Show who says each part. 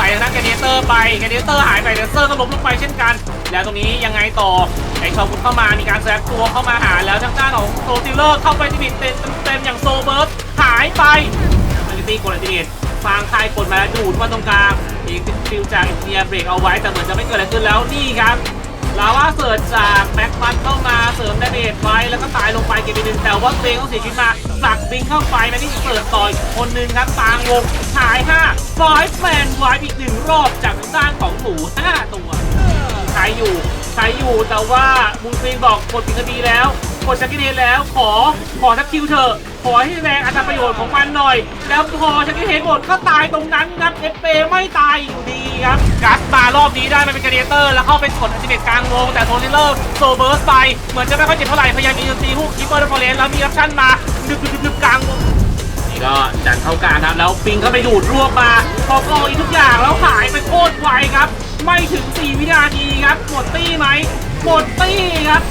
Speaker 1: ใส่ทางด้านแกเนเตอร์ไปแกเนเตอร์หายไปเดเซอร์ก็ล้มลงไปเช่นกัน แล้วตรงนี้ยังไงต่อไอชอบุนเข้ามามีการแซฟตัวเข้ามาหาแล้วทางด้านของโซติลเลอร์เข้าไปที่บิดเต็มเต็มอย่างโซเบิร์ตหายไปมาริตี้กดอันติเนตฟางคายกดมาแล้วดูดมาตรงกลางอีกฟิลจากอินเดียเบรกเอาไว้แต่เหมือนจะไม่เกิดอะไรขึ้นแล้วนี่ครับลาว่าเสิร์ชจากแม็กมันเข้ามาเสริมดาเมจไว้แล้วก็ต กมไปหนึ่งแต่ว่าเบงต้องเสียชีวิตมาสักบิงเข้าไปแมนนี่เสิร์ชต่ออีกคนนึงครับตางวงหาย5ฟอยแมนไว้อีกหนึ่งรอบจากทางด้านของหมู5ตัวใช้อยู่ใช้อยู่แต่ว่ามูนซีนบอกกดปิดคดีแล้วกดชักกิเนแล้วขอขอทักคิวเถอขอให้แสดงอัตราประโยชน์ของมันหน่อย แล้วพอชักกิเนหมดก็ตายตรงนั้นครับเอฟเปไม่ตายอยู่ดีครับกัสารอบนี้ได้มาเป็นกรเดเตอร์ แล้วเข้าไปกดอันติเมตกลางวง แต่โทนิเลอร์โซเบิร์สไป เหมือนจะไม่ค่อยเจ็บเท่าไหร่ พยายามมีตีฮุกคิปเปอร์ฟอร์เรนแล้วมีรับชั่นมา ดึบดึบดึบกลางวงนี่ก็ดันเข้ากลางครับ แล้วปิงเข้าไปดูดรวบมาพอโกอีกทุกอย่างแล้วหายไปโคตรไวครับ ไม่ถึง 4 วินาทีครับหมดตี้ไหมหมดตี้ครับ